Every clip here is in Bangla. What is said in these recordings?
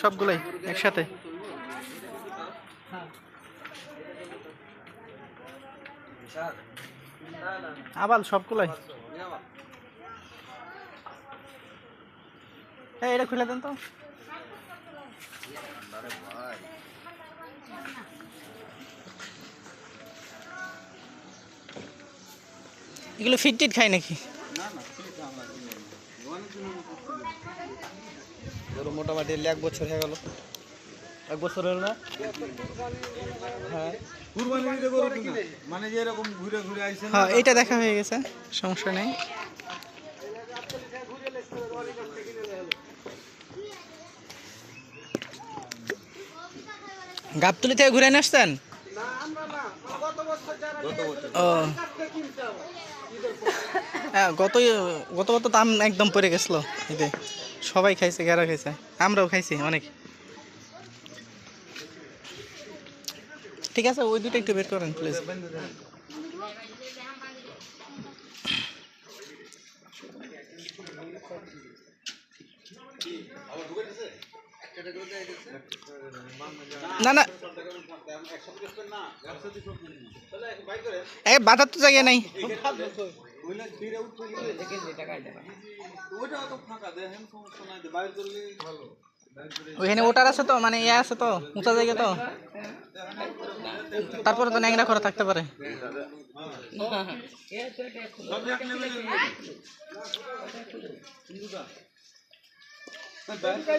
সবগুলাই একসাথে। আবাল সবগুলাই। হ্যাঁ এটা খুলে দেন তো। এগুলো ফিট টিট খায় নাকি? মোটামুটি এক বছর হয়ে গেল। এক বছর হলো না? হ্যাঁ। মানে যে এরকম ঘুরে ঘুরে আইছে হ্যাঁ এইটা দেখা হয়ে গেছে সমস্যা নেই। গাবতলি থেকে ঘুরে নিয়ে আসছেন? ও। হ্যাঁ গত গত গত দাম একদম পড়ে গেছিল এতে সবাই খাইছে গেরা খাইছে। আমরাও খাইছি অনেক। ঠিক আছে, ওই দুটো একটু বের করেন প্লিজ না না। বাধার তো জায়গা নাই। ওইটা তো ফাঁকা দেখেন সমস্যা নাই বাইর করলে ভালো। ওইখানে ওটার আছে তো মানে ইয়ে আছে তো উঁচা জায়গা তো। তারপরে তো ন্যাংরা করা থাকতে পারে।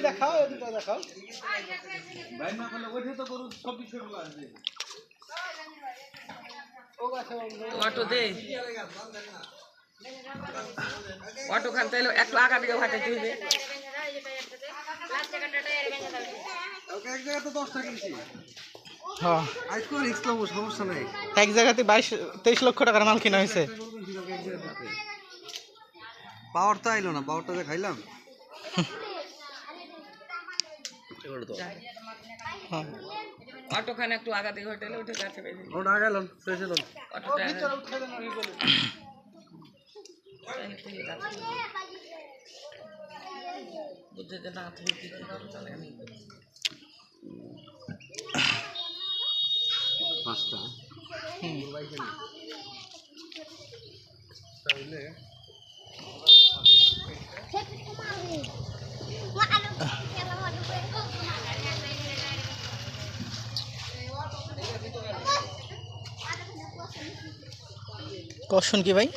দেখাও দেখাও অটো দে অটো খান তাইলে একটু আগা দিকে ভাটে দিবে এক হ্যাঁ জায়গাতে বাইশ তেইশ লক্ষ টাকার মাল কিনা হয়েছে। পাওয়ার তো আইলো না পাওয়ারটা যে খাইলাম। হ্যাঁ অটো খান একটু আগা দিকে হইতে উঠে যাচ্ছে ওটা গেলাম শেষ হলাম। অটোটা বুঝছে যে না তুমি কি করো তাহলে আমি পাঁচটা কখন কি ভাই?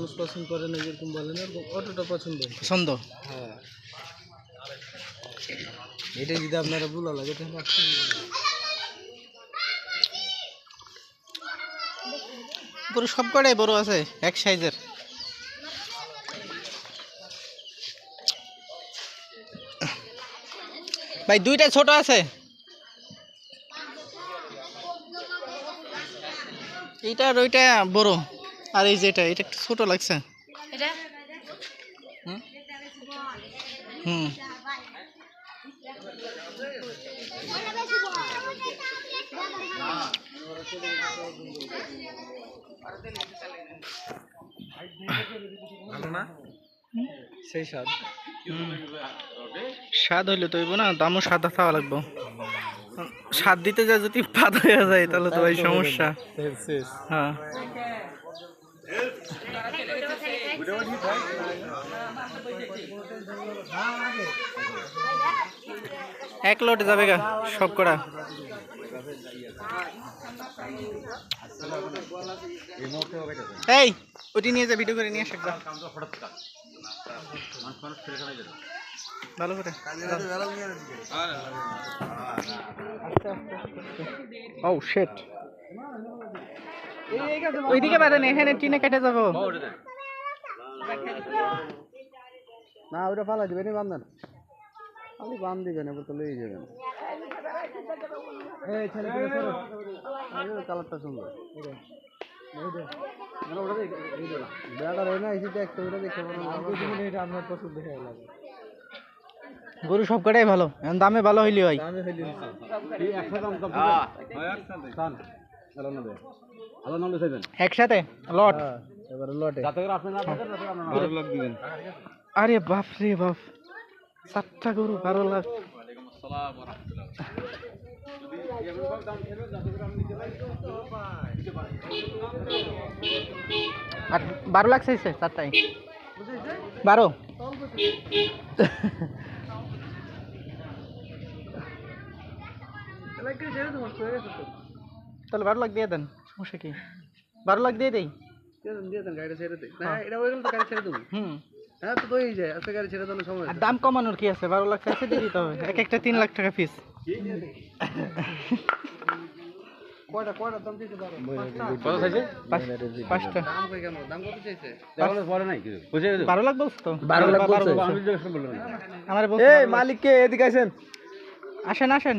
মানুষ পছন্দ করে না যেরকম বলেন এরকম অটোটা পছন্দ পছন্দ? হ্যাঁ। এটা যদি আপনারা ভুলা লাগে তাহলে পুরো সব কটাই বড় আছে? এক সাইজের? ভাই দুইটা ছোট আছে? এইটা আর ওইটা বড়। আর এই যেটা এটা একটু ছোট লাগছে। হুম? হুম। ভালো না? সেই স্বাদ। স্বাদ হইলে তো না দামও সাদা খাওয়া লাগবো। স্বাদ দিতে যা যদি পাত হয়ে যায় তাহলে তো ভাই সমস্যা। হ্যাঁ। এক লোটে যাবে গা, সব করা এই, ওটি নিয়ে যা, ভিডিও করে নিয়ে আসে। ভালো করে। ও শেট ওইদিকে বাঁধেন এখানে টিনে কেটে যাব। না ওটা ফালা দিবেন বান্ধন খালি বান দিবেন এবার তো লই যাবেন। এই ছেলে কালারটা সুন্দর। গরু সব কটাই ভালো এখন দামে ভালো হইলি হয়। একসাথে? লট। এবারে লটে। দিবেন। আরে বাপ রে বাপ। চারটা গরু বারো লাখ। বারো লাখ চাইছে চারটাই বারো? তাহলে বারো লাখ দিয়ে দেন সমস্যা কি? বারো লাখ দিয়ে দেই? হুম। আর দাম কমানোর কি আছে? বারো লাখ চাইছে দিয়ে দিতে হবে। এক একটা তিন লাখ টাকা ফিস কত চাইছে? পাঁচটা। পরে নাই কিছু বুঝে গেছো বারো লাখ বলছো তো? বারো লাখ বলছে। বলছে। আমি বললাম আমার বলছে এই মালিককে এদিকে আসেন। আসেন আসেন।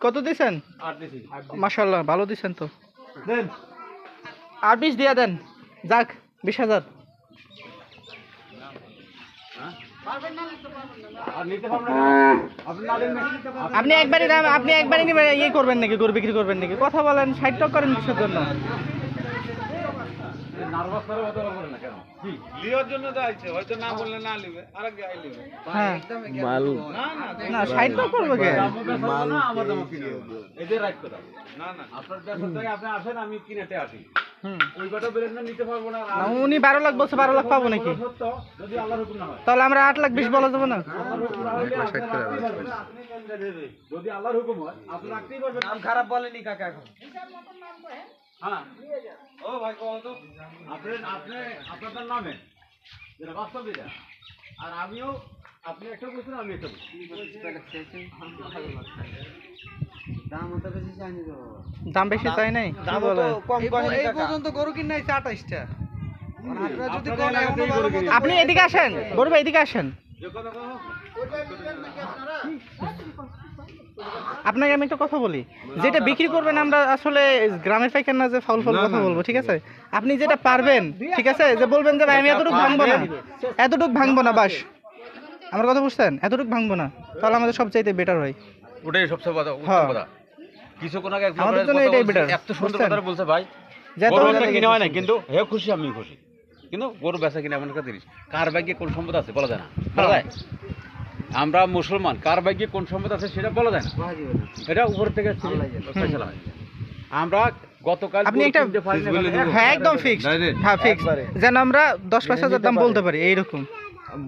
কত দিছেন? মাসাল্লাহ মাশাল্লাহ ভালো দিছেন তো। দেন। আর বিশ দিয়ে দেন। যাক বিশ হাজার। আর নিতে পারবেন না আপনি একবারে আপনি একবারই আপনি একবারই নিবেন ইয়ে করবেন নাকি গরু বিক্রি করবেন নাকি? কথা বলেন ষাট টক করেন কিসের জন্য? নার্ভাস করে কথা বলবেন না কেন? কি লিওর জন্য তো আইছে হয়তো না বললে না লিবে আর আগে আই লিবে। হ্যাঁ। মাল। না ষাট টাকা করব কে? মাল না আমার দাম কিনে। এদের রাইট কথা। না না। আপনার দেশের থেকে আপনি আসেন আমি কিনেতে আসি। হুম। ওই কথা বেরেন না নিতে পারব না। না, উনি বারো লাখ বলছে বারো লাখ পাবো নাকি? সত্য যদি আল্লাহর হুকুম না হয়। তাহলে আমরা আট লাখ বিশ বলা যাব না? যদি আল্লাহর হুকুম হয় আপনি খারাপ বলেনি কাকা এখন। হ্যাঁ। ও ভাই কল তো। আপনি আপনি আপনার নামে। যেটা বাস্তব যেটা আর আমিও আপনি একটা বলছেন আমি একটা দাম বেশি চাই নাই? এই পর্যন্ত গরু কিনে আঠাইশটা আপনি এদিকে আসেন। বড় ভাই এদিকে আসেন। আপনাকে আমি একটা কথা বলি। যেটা বিক্রি করবেন আমরা আসলে গ্রামের পাইকার না যে ফাউল ফাউল কথা বলব ঠিক আছে? আপনি যেটা পারবেন ঠিক আছে? যে বলবেন যে আমি এতটুকু ভাঙবো না। এতটুকু ভাঙবো না বাস। আমার কথা বুঝছেন? এতটুকু ভাঙবো না। তাহলে আমাদের সবচাইতে বেটার হয়। ওটাই সবচেয়ে কথা হ্যাঁ। কথা। কিছুক্ষণ আগে আমাদের জন্য এটাই better, এত সুন্দর কথা বলছে ভাই। কিনে হয় না কিন্তু হে খুশি আমি খুশি। কিন্তু গরু বেচা কিনে এমন একটা জিনিস। কার ভাগ্যে কোন সম্পদ আছে বলা যায় না। বলা যায়? আমরা মুসলমান কার ভাগ্যে কোন সম্পদ আছে সেটা বলা যায় না। এটা উপর থেকে ফেসলা হয় আমরা গতকাল আপনি একটা হ্যাঁ একদম ফিক্সড হ্যাঁ যেন আমরা দশ পাঁচ হাজার দাম বলতে পারি এইরকম।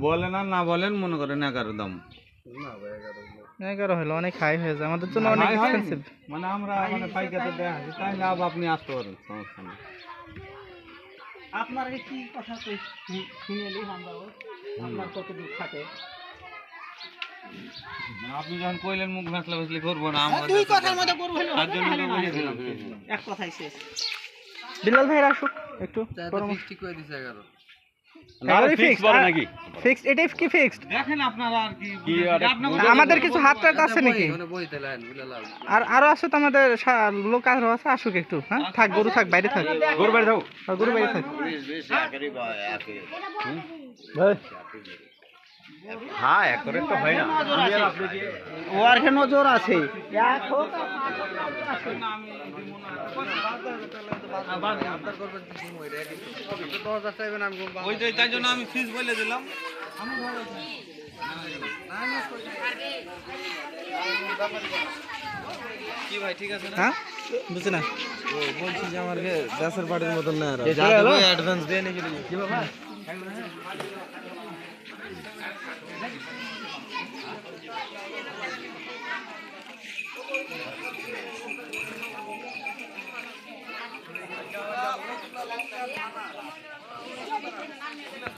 বলেন আর না বলেন মনে করেন এগারো দাম। এগারো হলো অনেক হাই হয়ে যায়। আমাদের জন্য অনেক। এক্সপেন্সিভ মানে আমরা মানে পাইকাতে দেয়া তাই লাভ আপনি আসতে পারেন সমস্যা নেই। আপনার কি কথা শুনেলি আমরা আপনার কত দূর থাকে আপনি যখন কইলেন মুখ ভেসলা ভেসলি করব না আমরা দুই কথার মধ্যে করব তার জন্য তো বলেছিলাম এক কথাই শেষ। বিলাল ভাই আসুক একটু ঠিক করে দিছে বলে নাকি? ফিক্সড এটাই কি ফিক্সড দেখেন আপনারা আর কি কি আর আপনাকে আমাদের কিছু হাত টাত আছে নাকি? বিলাল আর আরও আছে তো আমাদের লোক আরও আছে আসুক একটু হ্যাঁ? থাক গরু থাক বাইরে থাক। গরু বাড়ি থাকো। আর গরু বাইরে থাক। হ্যাঁ এক করে তো হয় না আমি আর আপনি কি ও আর কেন জোর আছে আপনার করবেন কি তুমি ওইটা একই তো দশ হাজার চাইবেন আমি বলব ওই যে তাই জন্য আমি ফিস বলে দিলাম কি ভাই ঠিক আছে না হ্যাঁ বুঝছি না বলছি যে আমার দেশের বাড়ির মতন না অ্যাডভান্স অ্যাডভান্স দিয়ে নাকি la, la.